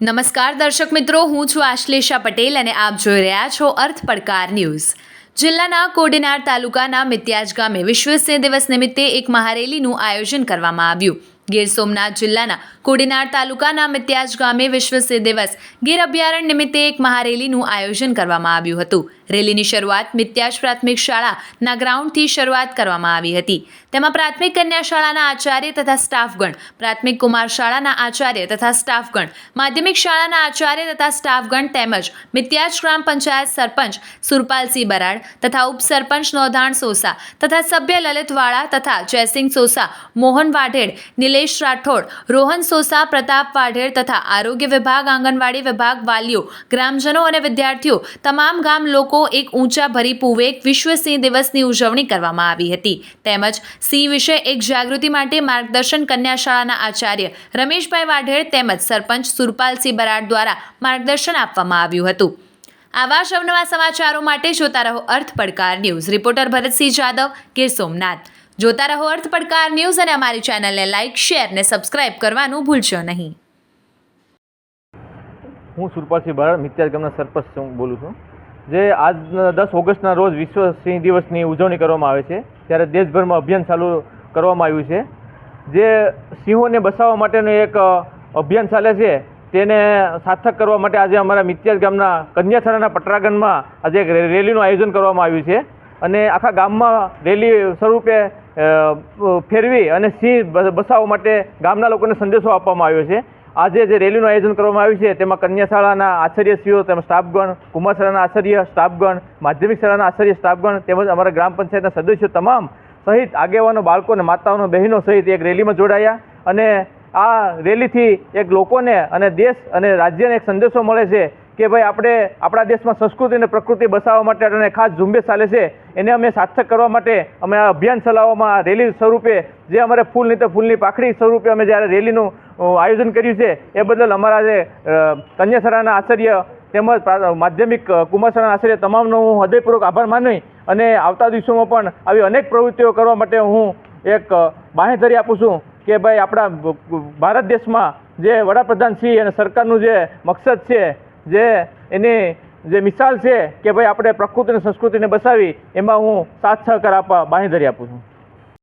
નમસ્કાર દર્શક મિત્રો, હું છું આશ્લેષા પટેલ અને આપ જોઈ રહ્યા છો અર્થ પડકાર ન્યૂઝ. જિલ્લાના કોડીનાર તાલુકાના મિત્યાજ ગામે વિશ્વ દિવસ નિમિત્તે એક મહારેલીનું આયોજન કરવામાં આવ્યું. ગીર સોમનાથ જિલ્લાના કોડીનાર તાલુકાના મિત્યાજ ગામે વિશ્વ દિવસ ગીર અભયારણ્ય નિમિત્તે એક મહારેલીનું આયોજન કરવામાં આવ્યું હતું. રેલીની શરૂઆત મિત્યાજ પ્રાથમિક શાળાના ગ્રાઉન્ડથી શરૂઆત કરવામાં આવી હતી. તેમાં પ્રાથમિક કન્યા શાળાના આચાર્ય તથા સ્ટાફગણ, પ્રાથમિક કુમાર શાળાના આચાર્ય તથા સ્ટાફગણ, માધ્યમિક શાળાના આચાર્ય તથા સ્ટાફગણ તેમજ મિત્યાજ ગ્રામ પંચાયત સરપંચ સુરપાલસિંહ બરાડ તથા ઉપસરપંચ નોધાણ સોસા તથા સભ્ય લલિત વાળા તથા જયસિંહ સોસા, મોહન વાઢેડ નિલેશ રાઠોડ, રોહન સોસા, પ્રતાપ વાઢેર તથા આરોગ્ય વિભાગ, આંગણવાડી વિભાગ, વાલીઓ, ગ્રામજનો અને વિદ્યાર્થીઓ, તમામ ગામ લોકો એક ઊંચા ભરી પૂવેક વિશ્વ સિંહ દિવસની ઉજવણી કરવામાં આવી હતી. તેમજ સિંહ વિશે એક જાગૃતિ માટે માર્ગદર્શન કન્યા શાળાના આચાર્ય રમેશભાઈ વાઢેર તેમજ સરપંચ સુરપાલસિંહ બરાડ દ્વારા માર્ગદર્શન આપવામાં આવ્યું હતું. આવા જ અવનવા સમાચારો માટે જોતા રહો અર્થ પડકાર ન્યૂઝ. રિપોર્ટર ભરતસિંહ જાદવ, ગીર સોમનાથ. જોતા રહો અર્થ પડકાર ન્યૂઝ અને અમારી ચેનલને લાઇક શેર ને સબસ્ક્રાઇબ કરવાનું ભૂલશો નહીં. હું સુરપાલસિંહ બરાડ મિત્યાજ ગામના સરપંચ બોલું છું. જે આજ દસ ઓગસ્ટના રોજ વિશ્વ સિંહ દિવસની ઉજવણી કરવામાં આવે છે, ત્યારે દેશભરમાં અભિયાન ચાલુ કરવામાં આવ્યું છે. જે સિંહોને બચાવવા માટેનું એક અભિયાન ચાલે છે, તેને સાર્થક કરવા માટે આજે અમારા મિત્યાજ ગામના કન્યાશાળાના પટરાગણમાં આજે એક રેલીનું આયોજન કરવામાં આવ્યું છે. અને આખા ગામમાં રેલી સ્વરૂપે ફેરવી અને સિંહ બસાવવા માટે ગામના લોકોને સંદેશો આપવામાં આવ્યો છે. આજે જે રેલીનું આયોજન કરવામાં આવ્યું છે, તેમાં કન્યાશાળાના આચાર્યશ્રીઓ, તેમજ સ્ટાફગણ કુમાર શાળાના આચાર્ય સ્ટાફગણ, માધ્યમિક શાળાના આચાર્ય સ્ટાફગણ, તેમજ અમારા ગ્રામ પંચાયતના સદસ્યો તમામ સહિત આગેવાનો, બાળકો અને માતાઓનો, બહેનો સહિત એક રેલીમાં જોડાયા. અને આ રેલીથી એક લોકોને અને દેશ અને રાજ્યને એક સંદેશો મળે છે કે ભાઈ આપણે આપણા દેશમાં સંસ્કૃતિ અને પ્રકૃતિ બસાવવા માટે અને ખાસ ઝુંબેશ ચાલે છે એને અમે સાર્થક કરવા માટે અમે આ અભિયાન ચલાવવામાં રેલી સ્વરૂપે જે અમારે ફૂલ નહીં તો ફૂલની પાખડી સ્વરૂપે અમે જ્યારે રેલીનું આયોજન કર્યું છે એ બદલ અમારા જે કન્યાસરાના કન્યા આચાર્ય તેમજ માધ્યમિક અ, કુમાર શાળાના આચાર્ય તમામનો હું હૃદયપૂર્વક આભાર માની અને આવતા દિવસોમાં પણ આવી અનેક પ્રવૃત્તિઓ કરવા માટે હું એક બાંહેધરી આપું છું કે ભાઈ આપણા ભારત દેશમાં જે વડાપ્રધાન શ્રી અને સરકારનું જે મકસદ છે જે એની જે મિસાલ છે કે ભાઈ આપણે પ્રકૃતિ અને સંસ્કૃતિને બસાવી, એમાં હું સાથ સહકાર આપવા બાંહેધરી આપું છું.